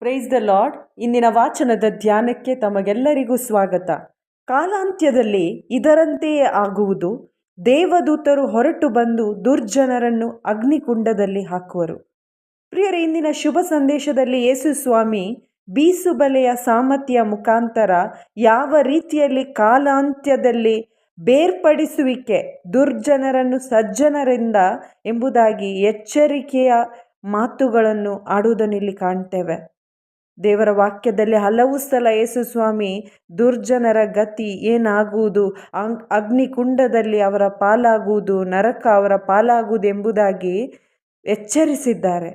Praise the lord ಇಂದಿನ ವಾಚನದ ಧ್ಯಾನಕ್ಕೆ ತಮಗೆಲ್ಲರಿಗೂ ಸ್ವಾಗತ. ಕಾಲಾಂತ್ಯದಲ್ಲಿ ಇದರಂತೆಯೇ ಆಗುವುದು. ದೇವದೂತರು ಹೊರಟು ಬಂದು ದುರ್ಜನರನ್ನು ಅಗ್ನಿಕುಂಡದಲ್ಲಿ ಹಾಕುವರು. ಪ್ರಿಯರೇ, ಇಂದಿನ ಶುಭ ಸಂದೇಶದಲ್ಲಿ ಯೇಸು ಸ್ವಾಮಿ ಬೀಸುಬಲೆಯ ಸಾಮರ್ಥ್ಯ ಮುಖಾಂತರ ಯಾವ ರೀತಿಯಲ್ಲಿ ಕಾಲಾಂತ್ಯದಲ್ಲಿ ಬೇರ್ಪಡಿಸುವಿಕೆ ದುರ್ಜನರನ್ನು ಸಜ್ಜನರಿಂದ ಎಂಬುದಾಗಿ ಎಚ್ಚರಿಕೆಯ ಮಾತುಗಳನ್ನು ಆಡುವುದನ್ನು ಇಲ್ಲಿ ಕಾಣ್ತೇವೆ. ದೇವರ ವಾಕ್ಯದಲ್ಲಿ ಹಲವು ಸಲ ಯೇಸು ಸ್ವಾಮಿ, ದುರ್ಜನರ ಗತಿ ಏನಾಗುವುದು? ಅಂಗ್ ಅಗ್ನಿಕುಂಡದಲ್ಲಿ ಅವರ ಪಾಲಾಗುವುದು, ನರಕ ಅವರ ಪಾಲಾಗುವುದು ಎಂಬುದಾಗಿ ಎಚ್ಚರಿಸಿದ್ದಾರೆ.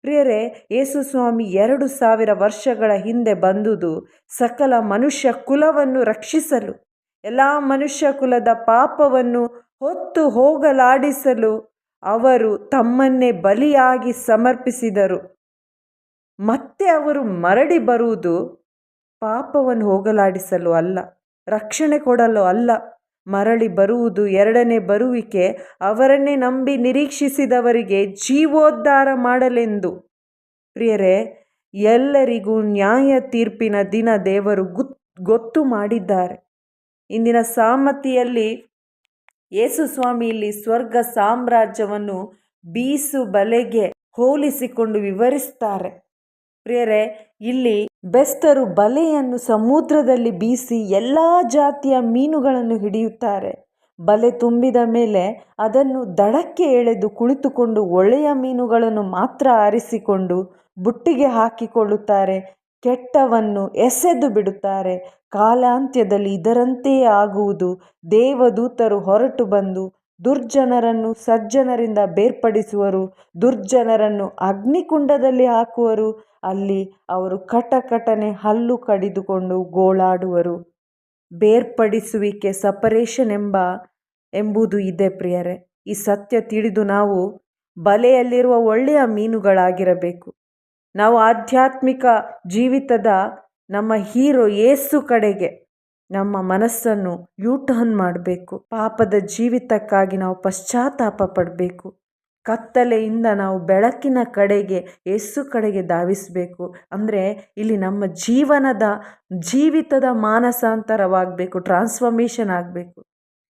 ಪ್ರಿಯರೇ, ಯೇಸು ಸ್ವಾಮಿ ಎರಡು ಸಾವಿರ ವರ್ಷಗಳ ಹಿಂದೆ ಬಂದುದು ಸಕಲ ಮನುಷ್ಯ ಕುಲವನ್ನು ರಕ್ಷಿಸಲು, ಎಲ್ಲ ಮನುಷ್ಯ ಕುಲದ ಪಾಪವನ್ನು ಹೊತ್ತು ಹೋಗಲಾಡಿಸಲು ಅವರು ತಮ್ಮನ್ನೇ ಬಲಿಯಾಗಿ ಸಮರ್ಪಿಸಿದರು. ಮತ್ತೆ ಅವರು ಮರಳಿ ಬರುವುದು ಪಾಪವನ್ನು ಹೋಗಲಾಡಿಸಲು ಅಲ್ಲ, ರಕ್ಷಣೆ ಕೊಡಲು ಅಲ್ಲ. ಮರಳಿ ಬರುವುದು ಎರಡನೇ ಬರುವಿಕೆ, ಅವರನ್ನೇ ನಂಬಿ ನಿರೀಕ್ಷಿಸಿದವರಿಗೆ ಜೀವೋದ್ಧಾರ ಮಾಡಲೆಂದು. ಪ್ರಿಯರೇ, ಎಲ್ಲರಿಗೂ ನ್ಯಾಯ ತೀರ್ಪಿನ ದಿನ ದೇವರು ಗುತ್, ಗೊತ್ತು ಮಾಡಿದ್ದಾರೆ. ಇಂದಿನ ಸಾಮತಿಯಲ್ಲಿ ಯೇಸು ಸ್ವಾಮಿ ಇಲ್ಲಿ ಸ್ವರ್ಗ ಸಾಮ್ರಾಜ್ಯವನ್ನು ಬೀಸು ಬಲೆಗೆ ಹೋಲಿಸಿಕೊಂಡು ವಿವರಿಸ್ತಾರೆ. ಪ್ರಿಯರೇ, ಇಲ್ಲಿ ಬೆಸ್ತರು ಬಲೆಯನ್ನು ಸಮುದ್ರದಲ್ಲಿ ಬೀಸಿ ಎಲ್ಲ ಜಾತಿಯ ಮೀನುಗಳನ್ನು ಹಿಡಿಯುತ್ತಾರೆ. ಬಲೆ ತುಂಬಿದ ಮೇಲೆ ಅದನ್ನು ದಡಕ್ಕೆ ಎಳೆದು ಕುಳಿತುಕೊಂಡು ಒಳ್ಳೆಯ ಮೀನುಗಳನ್ನು ಮಾತ್ರ ಆರಿಸಿಕೊಂಡು ಬುಟ್ಟಿಗೆ ಹಾಕಿಕೊಳ್ಳುತ್ತಾರೆ. ಕೆಟ್ಟವನ್ನು ಎಸೆದು ಬಿಡುತ್ತಾರೆ. ಕಾಲಾಂತ್ಯದಲ್ಲಿ ಇದರಂತೆಯೇ ಆಗುವುದು. ದೇವದೂತರು ಹೊರಟು ಬಂದು ದುರ್ಜನರನ್ನು ಸಜ್ಜನರಿಂದ ಬೇರ್ಪಡಿಸುವರು, ದುರ್ಜನರನ್ನು ಅಗ್ನಿಕುಂಡದಲ್ಲಿ ಹಾಕುವರು, ಅಲ್ಲಿ ಅವರು ಕಟಕಟನೆ ಹಲ್ಲು ಕಡಿದುಕೊಂಡು ಗೋಳಾಡುವರು. ಬೇರ್ಪಡಿಸುವಿಕೆ ಸಪರೇಷನ್ ಎಂಬ, ಎಂಬುದು ಇದೆ ಪ್ರಿಯರೇ. ಈ ಸತ್ಯ ತಿಳಿದು ನಾವು ಬಲೆಯಲ್ಲಿರುವ ಒಳ್ಳೆಯ ಮೀನುಗಳಾಗಿರಬೇಕು. ನಾವು ಆಧ್ಯಾತ್ಮಿಕ ಜೀವಿತದ ನಮ್ಮ ಹೀರೋ ಏಸು ಕಡೆಗೆ ನಮ್ಮ ಮನಸ್ಸನ್ನು ಯೂ ಟರ್ನ್ ಮಾಡಬೇಕು. ಪಾಪದ ಜೀವಿತಕ್ಕಾಗಿ ನಾವು ಪಶ್ಚಾತ್ತಾಪ ಪಡಬೇಕು. ಕತ್ತಲೆಯಿಂದ ನಾವು ಬೆಳಕಿನ ಕಡೆಗೆ, ಯೇಸು ಕಡೆಗೆ ಧಾವಿಸಬೇಕು. ಅಂದರೆ ಇಲ್ಲಿ ನಮ್ಮ ಜೀವನದ, ಜೀವಿತದ ಮಾನಸಾಂತರವಾಗಬೇಕು ಟ್ರಾನ್ಸ್ಫಾರ್ಮೇಷನ್ ಆಗಬೇಕು.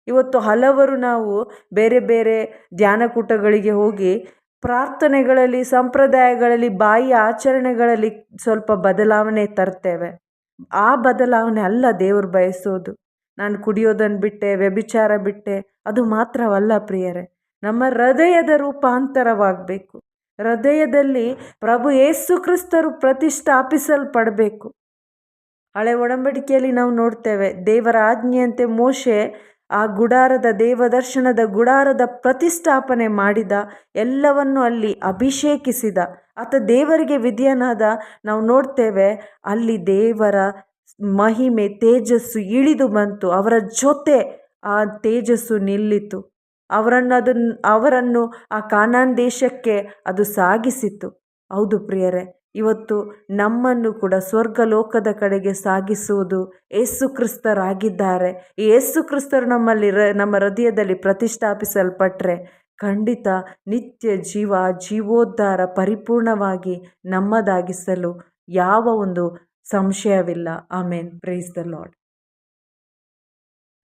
ಇವತ್ತು ಹಲವರು ನಾವು ಬೇರೆ ಬೇರೆ ಧ್ಯಾನಕೂಟಗಳಿಗೆ ಹೋಗಿ ಪ್ರಾರ್ಥನೆಗಳಲ್ಲಿ, ಸಂಪ್ರದಾಯಗಳಲ್ಲಿ ಬಾಯಿ ಆಚರಣೆಗಳಲ್ಲಿ ಸ್ವಲ್ಪ ಬದಲಾವಣೆ ತರ್ತೇವೆ. ಆ ಬದಲಾವಣೆ ಅಲ್ಲ ದೇವರು ಬಯಸೋದು. ನಾನು ಕುಡಿಯೋದನ್ನು ಬಿಟ್ಟೆ, ವ್ಯಭಿಚಾರ ಬಿಟ್ಟೆ, ಅದು ಮಾತ್ರವಲ್ಲ ಪ್ರಿಯರೇ. ನಮ್ಮ ಹೃದಯದ ರೂಪಾಂತರವಾಗಬೇಕು. ಹೃದಯದಲ್ಲಿ ಪ್ರಭು ಯೇಸು ಕ್ರಿಸ್ತರು ಪ್ರತಿಷ್ಠಾಪಿಸಲ್ಪಡಬೇಕು. ಹಳೆ ಒಡಂಬಡಿಕೆಯಲ್ಲಿ ನಾವು ನೋಡ್ತೇವೆ, ದೇವರ ಆಜ್ಞೆಯಂತೆ ಮೋಶೆ ಆ ಗುಡಾರದ ದೇವದರ್ಶನದ ಗುಡಾರದ ಪ್ರತಿಷ್ಠಾಪನೆ ಮಾಡಿದ, ಎಲ್ಲವನ್ನು ಅಲ್ಲಿ ಅಭಿಷೇಕಿಸಿದ. ಆತ ದೇವರಿಗೆ ವಿಧಿಯನಾದ ನಾವು ನೋಡ್ತೇವೆ. ಅಲ್ಲಿ ದೇವರ ಮಹಿಮೆ, ತೇಜಸ್ಸು ಇಳಿದು ಬಂತು. ಅವರ ಜೊತೆ ಆ ತೇಜಸ್ಸು ನಿಲ್ಲಿತು. ಅವರನ್ನು ಅದನ್ನು ಅವರನ್ನು ಆ ಕಾನಾನ್ ದೇಶಕ್ಕೆ ಅದು ಸಾಗಿಸಿತು. ಹೌದು ಪ್ರಿಯರೇ ಇವತ್ತು ನಮ್ಮನ್ನು ಕೂಡ ಸ್ವರ್ಗ ಲೋಕದ ಕಡೆಗೆ ಸಾಗಿಸುವುದು ಏಸು ಕ್ರಿಸ್ತರಾಗಿದ್ದಾರೆ. ಈ ಯೇಸು ಕ್ರಿಸ್ತರು ನಮ್ಮಲ್ಲಿ ರ, ನಮ್ಮ ಹೃದಯದಲ್ಲಿ ಪ್ರತಿಷ್ಠಾಪಿಸಲ್ಪಟ್ಟರೆ ಖಂಡಿತ ನಿತ್ಯ ಜೀವ, ಜೀವೋದ್ಧಾರ ಪರಿಪೂರ್ಣವಾಗಿ ನಮ್ಮದಾಗಿಸಲು ಯಾವ ಒಂದು ಸಂಶಯವಿಲ್ಲ. ಆಮೇನ್. Praise the Lad